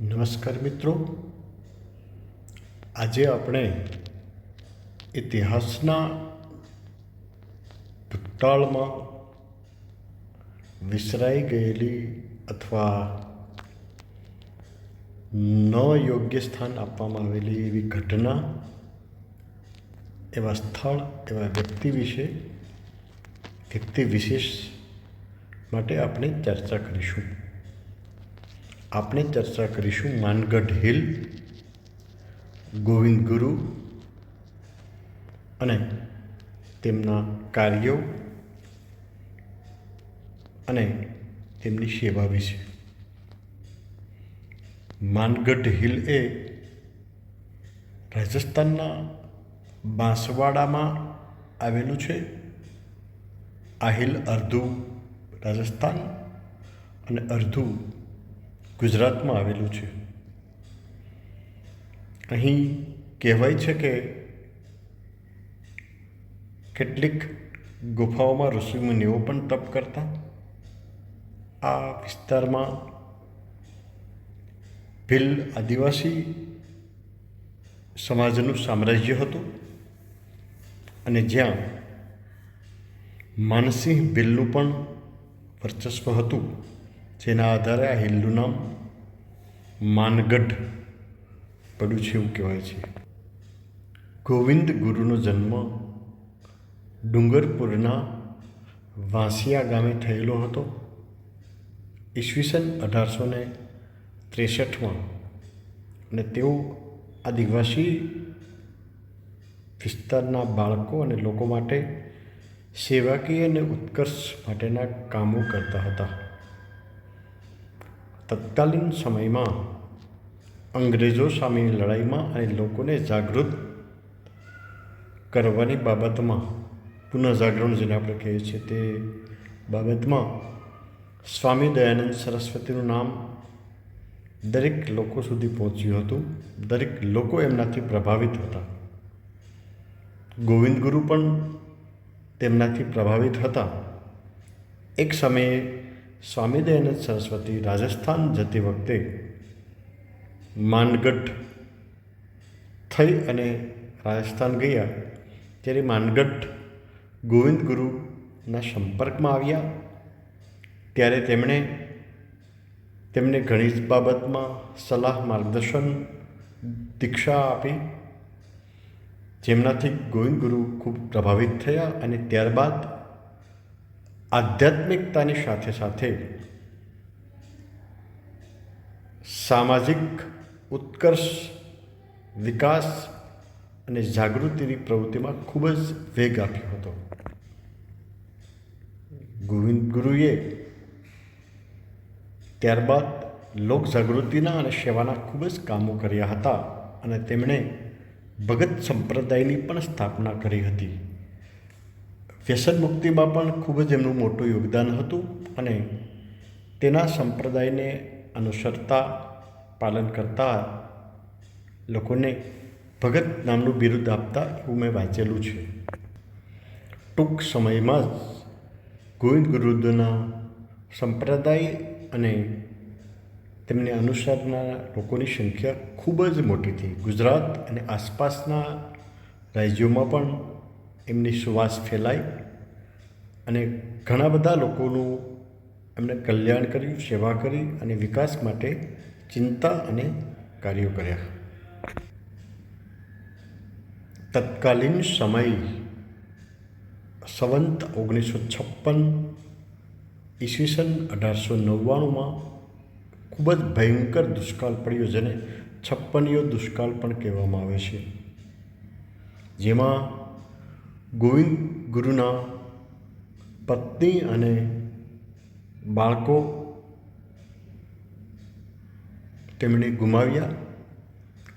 નમસ્કાર મિત્રો. આજે આપણે ઇતિહાસના ભૂતકાળમાં વિસરાઈ ગયેલી અથવા ન યોગ્ય સ્થાન આપવામાં આવેલી એવી ઘટના, એવા સ્થળ, એવા વ્યક્તિ વિશે, વ્યક્તિ વિશેષ માટે આપણે ચર્ચા કરીશું. આપણે ચર્ચા કરીશું માનગઢ હિલ, ગોવિંદ ગુરુ અને તેમના કાર્યો અને તેમની સેવા વિશે. માનગઢ હિલ એ રાજસ્થાનના બાંસવાડામાં આવેલું છે. આ હિલ અડધું રાજસ્થાન અને અડધું ગુજરાતમાં આવેલું છે. અહીં કહેવાય છે કે કેટલીક ગુફાઓમાં ઋષિમુનિઓ પણ તપ કરતા. આ વિસ્તારમાં ભીલ આદિવાસી સમાજનું સામ્રાજ્ય હતું અને જ્યાં માનસિંહ ભીલનું પણ વર્ચસ્વ હતું. જેના આધારે આ હિલનું નામ માનગઢ પડ્યું છે એવું કહેવાય છે. ગોવિંદ ગુરુનો જન્મ ડુંગરપુરના વાંસિયા ગામે થયેલો હતો. ઈસવીસન અઢારસો ને ત્રેસઠમાં અને તેઓ આદિવાસી વિસ્તારના બાળકો અને લોકો માટે સેવાકીય અને ઉત્કર્ષ માટેના કામો કરતા હતા. તત્કાલીન સમયમાં અંગ્રેજો સામેની લડાઈમાં અને લોકોને જાગૃત કરવાની બાબતમાં પુનઃજાગરણ જેને આપણે કહીએ છીએ તે બાબતમાં સ્વામી દયાનંદ સરસ્વતીનું નામ દરેક લોકો સુધી પહોંચ્યું હતું. દરેક લોકો એમનાથી પ્રભાવિત હતા. ગોવિંદ ગુરુ પણ તેમનાથી પ્રભાવિત હતા. એક સમયે સ્વામી દયાનંદ સરસ્વતી રાજસ્થાન જતી વખતે માનગઢ થઈ અને રાજસ્થાન ગયા. ત્યારે માનગઢ ગોવિંદ ગુરુના સંપર્કમાં આવ્યા. ત્યારે તેમણે તેમને ઘણી બાબતમાં સલાહ, માર્ગદર્શન, દીક્ષા આપી. જેમનાથી ગોવિંદ ગુરુ ખૂબ પ્રભાવિત થયા અને ત્યારબાદ આધ્યાત્મિકતાની સાથે સાથે સામાજિક ઉત્કર્ષ, વિકાસ અને જાગૃતિની પ્રવૃત્તિમાં ખૂબ જ વેગ આપ્યો હતો. ગોવિંદ ગુરુએ ત્યારબાદ લોક જાગૃતિના અને સેવાના ખૂબ જ કામો કર્યા હતા અને તેમણે ભગત સંપ્રદાયની પણ સ્થાપના કરી હતી. વ્યસન મુક્તિમાં પણ ખૂબ જ એમનું મોટું યોગદાન હતું અને તેના સંપ્રદાયને અનુસરતા, પાલન કરતા લોકોને ભગત નામનું બિરુદ આપતા એવું મેં વાંચેલું છે. ટૂંક સમયમાં જ ગોવિંદ ગુરુદ્વના સંપ્રદાય અને તેમને અનુસરનાર લોકોની સંખ્યા ખૂબ જ મોટી થઈ. ગુજરાત અને આસપાસના રાજ્યોમાં પણ એમની સુવાસ ફેલાઈ અને ઘણા બધા લોકોનું એમણે કલ્યાણ કર્યું, સેવા કરી અને વિકાસ માટે ચિંતા અને કાર્યો કર્યા. તત્કાલીન સમય સંવંત ઓગણીસો છપ્પન ઈસવીસન અઢારસો નવ્વાણુંમાં ખૂબ જ ભયંકર દુષ્કાળ પડ્યો જેને છપ્પનીયો દુષ્કાળ પણ કહેવામાં આવે છે. જેમાં ગોવિંદ ગુરુના પત્ની અને બાળકો તેમણે ગુમાવ્યા.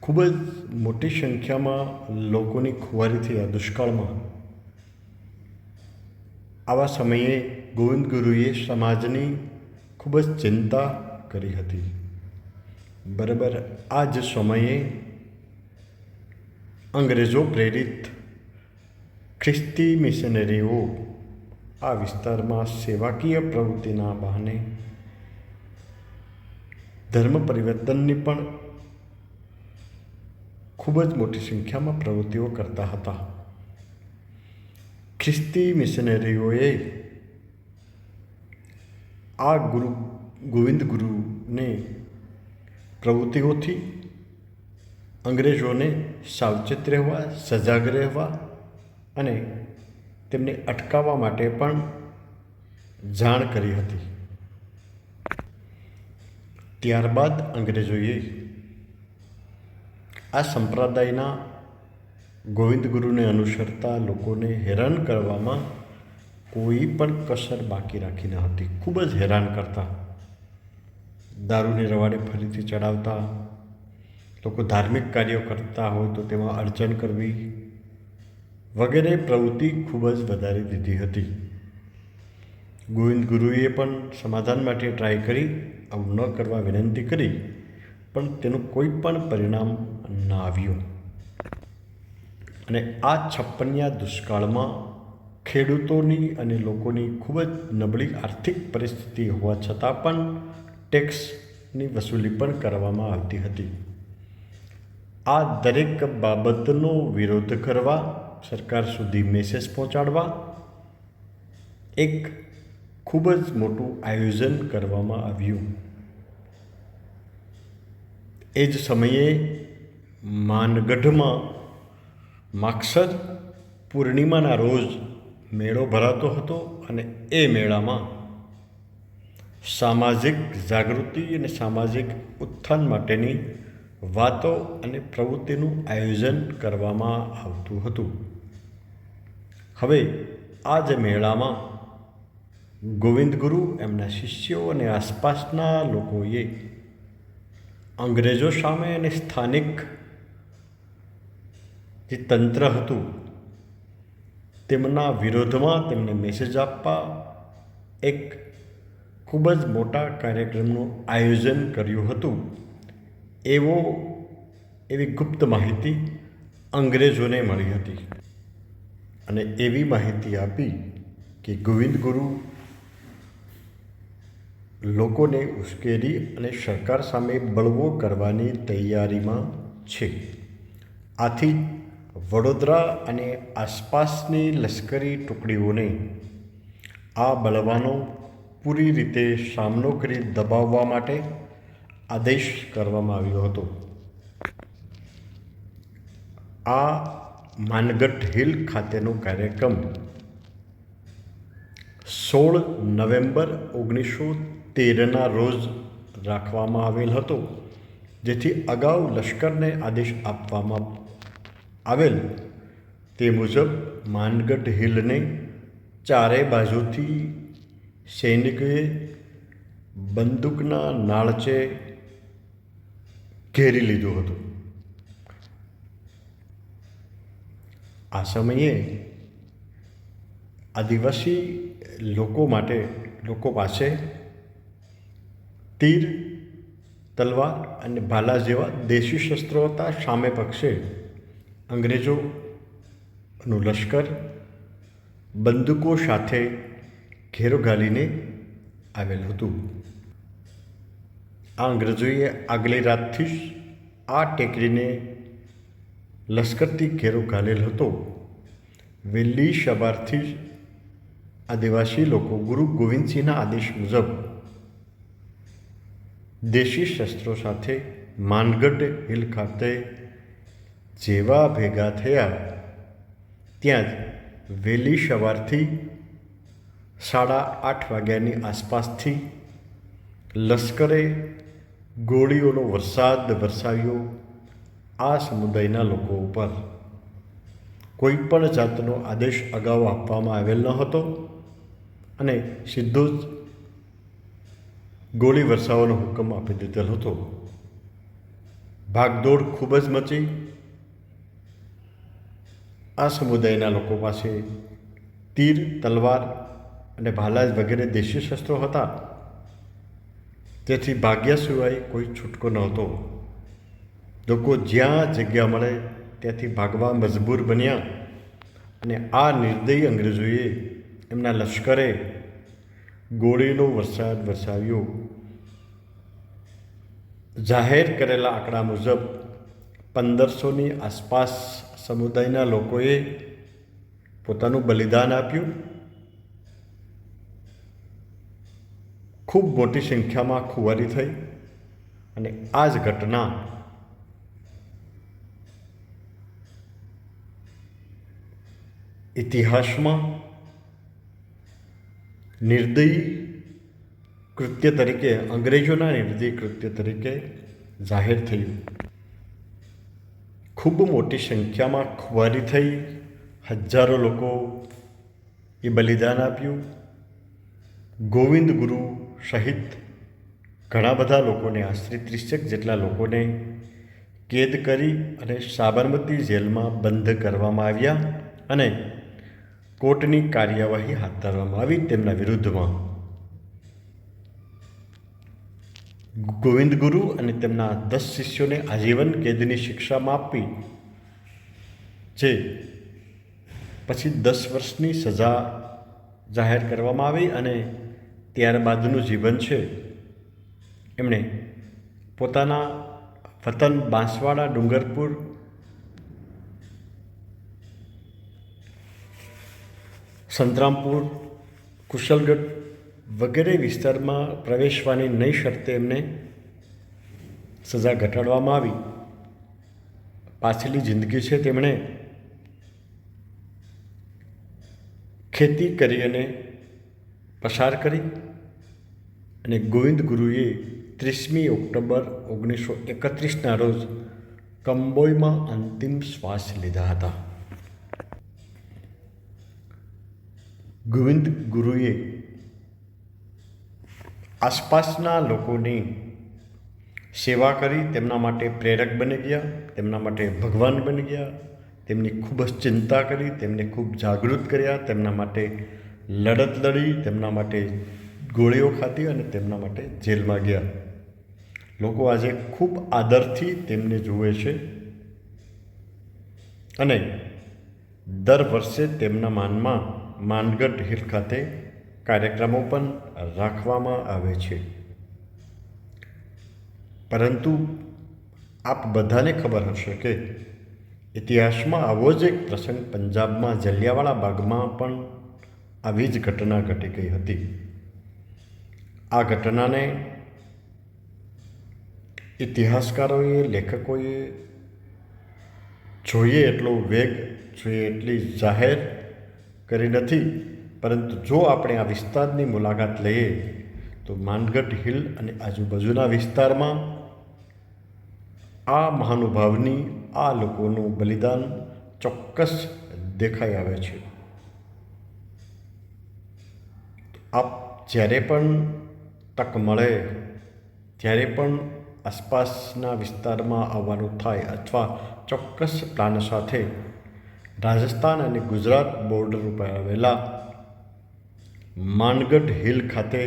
ખૂબ જ મોટી સંખ્યામાં લોકોની ખુવારી આ દુષ્કાળમાં. આવા સમયે ગોવિંદ ગુરુએ સમાજની ખૂબ જ ચિંતા કરી હતી. બરાબર આ જ સમયે અંગ્રેજો પ્રેરિત ખ્રિસ્તી મિશનરીઓ આ વિસ્તારમાં સેવાકીય પ્રવૃત્તિના બહાને ધર્મ પરિવર્તનની પણ ખૂબ જ મોટી સંખ્યામાં પ્રવૃત્તિઓ કરતા હતા. ખ્રિસ્તી મિશનરીઓએ આ ગુરુ, ગોવિંદ ગુરુને પ્રવૃત્તિઓથી અંગ્રેજોને સાવચેત રહેવા, સજાગ રહેવા અને તેમને અટકાવવા માટે પણ જાણ કરી હતી. ત્યારબાદ અંગ્રેજોએ આ સંપ્રદાયના ગોવિંદ ગુરુને અનુસરતા લોકોને હેરાન કરવામાં કોઈ પણ કસર બાકી રાખી ન હતી. ખૂબ જ હેરાન કરતા. દારૂને રવાડે ફરીથી ચડાવતા. લોકો ધાર્મિક કાર્યો કરતા હોય તો તેમાં અડચણ કરવી. વગેરે પ્રવૃત્તિ ખૂબ જ વધારી દીધી હતી. ગોવિંદ ગુરુએ પણ સમાધાન માટે ટ્રાય કરી, આવું ન કરવા વિનંતી કરી, પણ તેનું કોઈ પણ પરિણામ ન આવ્યું. અને આ છપ્પનિયા દુષ્કાળમાં ખેડૂતોની અને લોકોની ખૂબ જ નબળી આર્થિક પરિસ્થિતિ હોવા છતાં પણ ટેક્સની વસૂલી પણ કરવામાં આવતી હતી. આ દરેક બાબતનો વિરોધ કરવા સરકાર સુધી મેસેજ પહોંચાડવા એક ખૂબ જ મોટું આયોજન કરવામાં આવ્યું. એ જ સમયે માનગઢમાં માક્ષર પૂર્ણિમાના રોજ મેળો ભરાતો હતો અને એ મેળામાં સામાજિક જાગૃતિ અને સામાજિક ઉત્થાન માટેની વાતો અને પ્રવૃત્તિનું આયોજન કરવામાં આવતું હતું. હવે આ જ મેળામાં ગોવિંદ ગુરુ એમના શિષ્યો અને આસપાસના લોકોએ અંગ્રેજો સામે અને સ્થાનિક જે તંત્ર હતું તેમના વિરોધમાં તેમને મેસેજ આપવા એક ખૂબ જ મોટા કાર્યક્રમનું આયોજન કર્યું હતું. એવો એવી ગુપ્ત માહિતી અંગ્રેજોને મળી હતી. અને એવી માહિતી આપી કે ગોવિંદ ગુરુ લોકોને ઉશ્કેરી અને સરકાર સામે બળવો કરવાની તૈયારીમાં છે. આથી વડોદરા અને આસપાસની લશ્કરી ટુકડીઓને આ બળવાનો પૂરી રીતે સામનો કરી દબાવવા માટે આદેશ કરવામાં આવ્યો હતો. આ માનગઢ હિલ ખાતેનો કાર્યક્રમ સોળ નવેમ્બર ઓગણીસો તેરના રોજ રાખવામાં આવેલ હતો, જેથી અગાઉ લશ્કરને આદેશ આપવામાં આવેલ તે મુજબ માનગઢ હિલને ચારે બાજુથી સૈનિકોએ બંદૂકના નાળચે ઘેરી લીધું હતું. આ સમયે આદિવાસી લોકો માટે, લોકો પાસે તીર, તલવાર અને ભાલા જેવા દેશી શસ્ત્રો હતા. સામે પક્ષે અંગ્રેજોનું લશ્કર, બંદૂકો સાથે ઘેરો ઘાલીને આવેલ હતું. આ અંગ્રેજોએ આગલી રાતથી જ આ ટેકરીને લશ્કરથી ઘેરો ઘાલેલ હતો. વહેલી સવારથી જ આદિવાસી લોકો ગુરુ ગોવિંદસિંહના આદેશ મુજબ દેશી શસ્ત્રો સાથે માનગઢ હિલ ખાતે જેવા ભેગા થયા, ત્યાં જ વહેલી સવારથી સાડા આઠ વાગ્યાની આસપાસથી લશ્કરે ગોળીઓનો વરસાદ વરસાવ્યો આ સમુદાયના લોકો ઉપર. કોઈ પણ જાતનો આદેશ અગાઉ આપવામાં આવેલ ન હતો અને સીધો જ ગોળી વરસાવવાનો હુકમ આપી દીધેલ હતો. ભાગદોડ ખૂબ જ મચી. આ સમુદાયના લોકો પાસે તીર, તલવાર અને ભાલાજ વગેરે દેશી શસ્ત્રો હતા. તેથી ભાગ્ય સિવાય કોઈ છૂટકો નહોતો. લોકો જ્યાં જગ્યા મળે ત્યાંથી ભાગવા મજબૂર બન્યા અને આ નિર્દયી અંગ્રેજોએ એમના લશ્કરે ગોળીનો વરસાદ વરસાવ્યો. જાહેર કરેલા આંકડા મુજબ પંદરસોની આસપાસ સમુદાયના લોકોએ પોતાનું બલિદાન આપ્યું ખૂબ મોટી સંખ્યામાં ખુવારી થઈ અને આ જ ઘટના ઇતિહાસમાં નિર્દયી કૃત્ય તરીકે, અંગ્રેજોના નિર્દયી કૃત્ય તરીકે જાહેર થયું. ખૂબ મોટી સંખ્યામાં ખુવારી થઈ, હજારો લોકો એ બલિદાન આપ્યું. ગોવિંદ ગુરુ સહિત ઘણા બધા લોકોને આશરે ત્રીસેક જેટલા લોકોને કેદ કરી અને સાબરમતી જેલમાં બંધ કરવામાં આવ્યા અને કોર્ટની કાર્યવાહી હાથ ધરવામાં આવી તેમના વિરુદ્ધમાં. ગોવિંદ ગુરુ અને તેમના દસ શિષ્યોને આજીવન કેદની શિક્ષામાં આપી જે પછી દસ વર્ષની સજા જાહેર કરવામાં આવી અને ત્યારબાદનું જીવન છે, એમણે પોતાના વતન બાંસવાડા, ડુંગરપુર, સંતરામપુર, કુશલગઢ વગેરે વિસ્તારમાં પ્રવેશવાની નહીં શરતે એમને સજા ઘટાડવામાં આવી. પાછલી જિંદગી છે તેમણે ખેતી કરી અને પસાર કરી. અને ગોવિંદ ગુરુએ ત્રીસમી ઓક્ટોબર ઓગણીસો એકત્રીસના રોજ કંબોઈમાં અંતિમ શ્વાસ લીધા હતા. ગોવિંદ ગુરુએ આસપાસના લોકોની સેવા કરી, તેમના માટે પ્રેરક બની ગયા, તેમના માટે ભગવાન બની ગયા, તેમની ખૂબ જ ચિંતા કરી, તેમને ખૂબ જાગૃત કર્યા, તેમના માટે લડત લડી, તેમના માટે ગોળીઓ ખાધી અને તેમના માટે જેલમાં ગયા. લોકો આજે ખૂબ આદરથી તેમને જુએ છે અને દર વર્ષે તેમના માનમાં માનગઢ હિલ ખાતે કાર્યક્રમો પણ રાખવામાં આવે છે. પરંતુ આપ બધાને ખબર હશે કે ઇતિહાસમાં આવો જ એક પ્રસંગ પંજાબમાં જલિયાવાળા બાગમાં પણ આવી જ ઘટના ઘટી ગઈ હતી. આ ઘટનાને ઇતિહાસકારોએ, લેખકોએ જોઈએ એટલો વેગ, જોઈએ એટલી જાહેર કરી નથી. પરંતુ જો આપણે આ વિસ્તારની મુલાકાત લઈએ, તો માનગઢ હિલ અને આજુબાજુના વિસ્તારમાં આ મહાનુભાવની, આ લોકોનું બલિદાન ચોક્કસ દેખાઈ આવે છે. આપ જ્યારે પણ તક મળે, ત્યારે પણ આસપાસના વિસ્તારમાં આવવાનું થાય અથવા ચોક્કસ પ્લાન સાથે રાજસ્થાન અને ગુજરાત બોર્ડર ઉપર આવેલા માનગઢ હિલ ખાતે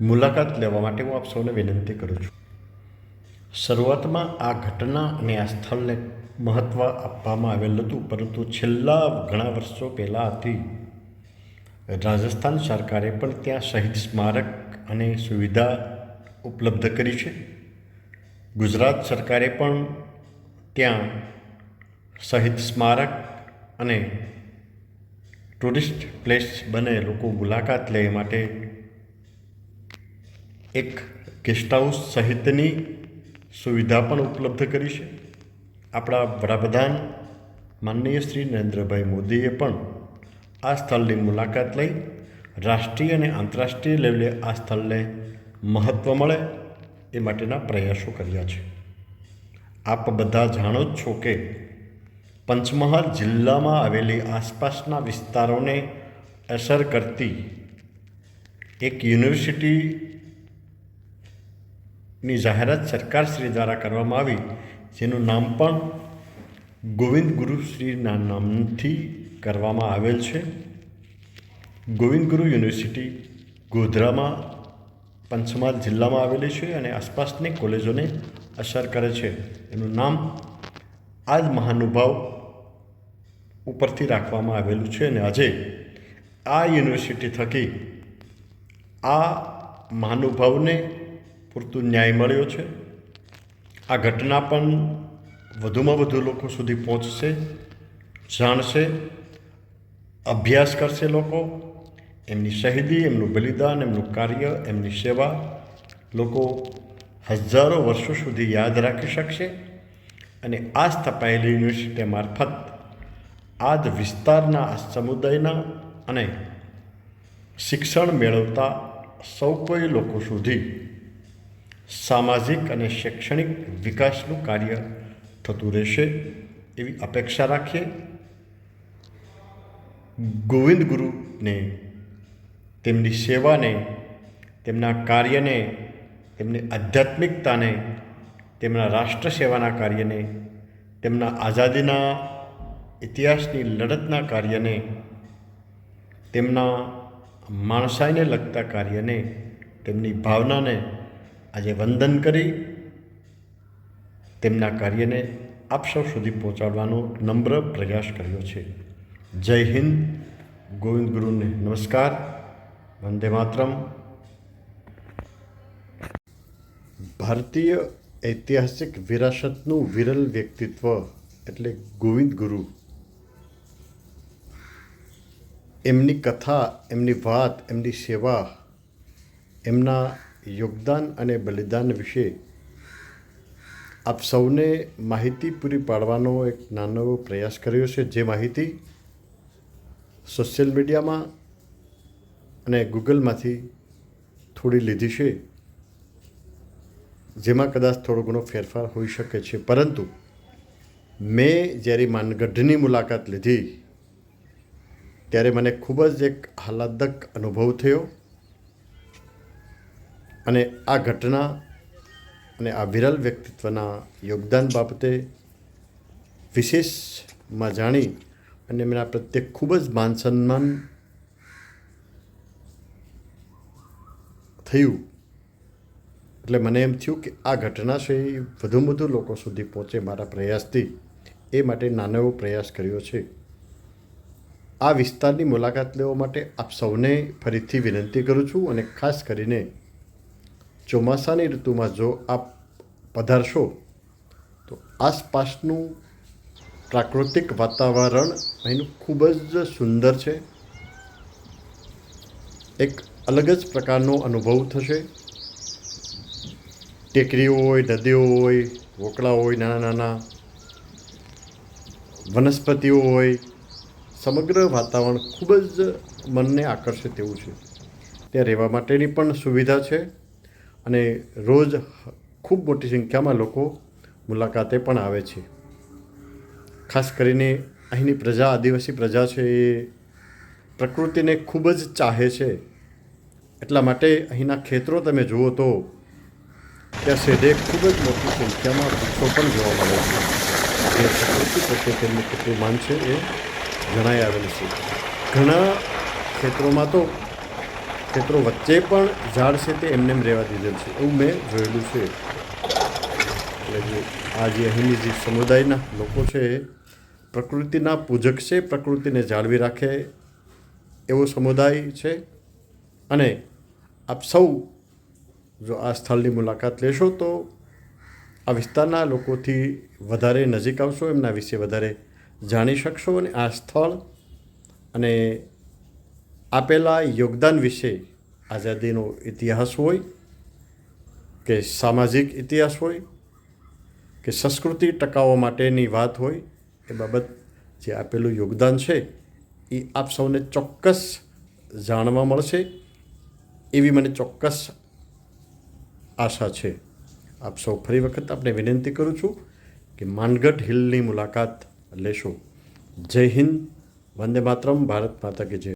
મુલાકાત લેવા માટે હું આપ સૌને વિનંતી કરું છું. શરૂઆતમાં આ ઘટના અને આ સ્થળને મહત્ત્વ આપવામાં આવેલ હતું, પરંતુ છેલ્લા ઘણા વર્ષો પહેલાંથી રાજસ્થાન સરકારે પણ ત્યાં શહીદ સ્મારક અને સુવિધા ઉપલબ્ધ કરી છે. ગુજરાત સરકારે પણ ત્યાં શહીદ સ્મારક અને ટુરિસ્ટ પ્લેસ બને લોકો મુલાકાત લે માટે એક ગેસ્ટ હાઉસ સહિતની સુવિધા પણ ઉપલબ્ધ કરી છે. આપણા વડાપ્રધાન માનનીય શ્રી નરેન્દ્રભાઈ મોદીએ પણ આ સ્થળની મુલાકાત લઈ રાષ્ટ્રીય અને આંતરરાષ્ટ્રીય લેવલે આ સ્થળને મહત્ત્વ મળે એ માટેના પ્રયાસો કર્યા છે. આપ બધા જાણો જ છો કે પંચમહાલ જિલ્લામાં આવેલી આસપાસના વિસ્તારોને અસર કરતી એક યુનિવર્સિટીની જાહેરાત સરકારશ્રી દ્વારા કરવામાં આવી, જેનું નામ પણ ગોવિંદ ગુરુશ્રીના નામથી કરવામાં આવેલ છે. ગોવિંદ ગુરુ યુનિવર્સિટી ગોધરામાં પંચમહાલ જિલ્લામાં આવેલી છે અને આસપાસની કોલેજોને અસર કરે છે. એનું નામ આ જ મહાનુભાવ ઉપરથી રાખવામાં આવેલું છે અને આજે આ યુનિવર્સિટી થકી આ મહાનુભાવને પૂરતું ન્યાય મળ્યો છે. આ ઘટના પણ વધુમાં વધુ લોકો સુધી પહોંચશે, જાણશે, અભ્યાસ કરશે લોકો, એમની શહીદી, એમનું બલિદાન, એમનું કાર્ય, એમની સેવા લોકો હજારો વર્ષો સુધી યાદ રાખી શકશે અને આ સ્થપાયેલી યુનિવર્સિટી મારફત આ જ વિસ્તારના આ સમુદાયના અને શિક્ષણ મેળવતા સૌ કોઈ લોકો સુધી સામાજિક અને શૈક્ષણિક વિકાસનું કાર્ય થતું રહેશે એવી અપેક્ષા રાખીએ ગોવિંદ ગુરુને તેમની સેવાને તેમના કાર્યને તેમની આધ્યાત્મિકતાને તેમના રાષ્ટ્ર સેવાના કાર્યને તેમના આઝાદીના ઇતિહાસની લડતના કાર્યને તેમના માણસાઈને લગતા કાર્યને તેમની ભાવનાને આજે વંદન કરી તેમના કાર્યને આપ સૌ સુધી પહોંચાડવાનો નમ્ર પ્રયાસ કર્યો છે. જય હિન્દ, ગોવિંદ ગુરુને નમસ્કાર, વંદે માતરમ. ભારતીય ઐતિહાસિક વિરાસતનું વિરલ વ્યક્તિત્વ એટલે ગોવિંદ ગુરુ. એમની કથા, એમની વાત, એમની સેવા, એમના યોગદાન અને બલિદાન વિશે આપ સૌને માહિતી પૂરી પાડવાનો એક નાનો એવો પ્રયાસ કર્યો છે. જે માહિતી સોશિયલ મીડિયામાં અને ગૂગલમાંથી થોડી લીધી છે, જેમાં કદાચ થોડો ઘણો ફેરફાર હોઈ શકે છે. પરંતુ મેં જ્યારે માનગઢની મુલાકાત લીધી, ત્યારે મને ખૂબ જ એક આહલાદક અનુભવ થયો અને આ ઘટના અને આ વિરલ વ્યક્તિત્વના યોગદાન બાબતે વિશેષમાં જાણી અને એમના પ્રત્યે ખૂબ જ માન સન્માન થયું. એટલે મને એમ થયું કે આ ઘટના છે એ વધુમાં વધુ લોકો સુધી પહોંચે મારા પ્રયાસથી. એ માટે નાનો એવો પ્રયાસ કર્યો છે. આ વિસ્તારની મુલાકાત લેવા માટે આપ સૌને ફરીથી વિનંતી કરું છું અને ખાસ કરીને ચોમાસાની ઋતુમાં જો આપ પધારશો, તો આસપાસનું પ્રાકૃતિક વાતાવરણ અહીંનું ખૂબ જ સુંદર છે. એક અલગ જ પ્રકારનો અનુભવ થશે. ટેકરીઓ હોય, નદીઓ હોય વોકળા હોય, નાના નાના વનસ્પતિઓ હોય, સમગ્ર વાતાવરણ ખૂબ જ મનને આકર્ષે તેવું છે. ત્યાં રહેવા માટેની પણ સુવિધા છે. અને રોજ ખૂબ મોટી સંખ્યામાં લોકો મુલાકાતે પણ આવે છે. ખાસ કરીને અહીંની પ્રજા, આદિવાસી પ્રજા છે એ પ્રકૃતિને ખૂબ જ ચાહે છે. એટલા માટે અહીંના ખેતરો તમે જુઓ તો ત્યાં સેઢે ખૂબ જ મોટી સંખ્યામાં વૃક્ષો પણ જોવા મળે છે. જે પ્રકૃતિ પ્રત્યે તેમનું કેટલું માન છે એ જણાઈ આવેલું છે. ઘણા ખેતરોમાં તો ખેતરો વચ્ચે પણ ઝાડ છે તે એમને એમ રહેવા દીધેલ છે. એવું મેં જોયેલું છે. એટલે જે આ જે અહીંની જે સમુદાયના લોકો છે પ્રકૃતિના પૂજક છે, પ્રકૃતિને જાળવી રાખે એવો સમુદાય છે. અને આપ સૌ જો આ સ્થળની મુલાકાત લેશો તો આ વિસ્તારના લોકોથી વધારે નજીક આવશો, એમના વિશે વધારે જાણી શકશો અને આ સ્થળ અને આપેલા યોગદાન વિશે આઝાદીનો ઇતિહાસ હોય, કે સામાજિક ઇતિહાસ હોય, કે સંસ્કૃતિ ટકાવવા માટેની વાત હોય, એ બાબત જે આપેલું યોગદાન છે, એ આપ સૌને ચોક્કસ જાણવા મળશે એવી મને ચોક્કસ આશા છે. આપ સૌ ફરી વખત આપણે વિનંતી કરું છું કે માનગઢ હિલની મુલાકાત લેશો. જય હિન્દ, વંદે માતરમ, ભારત માતા કે જય.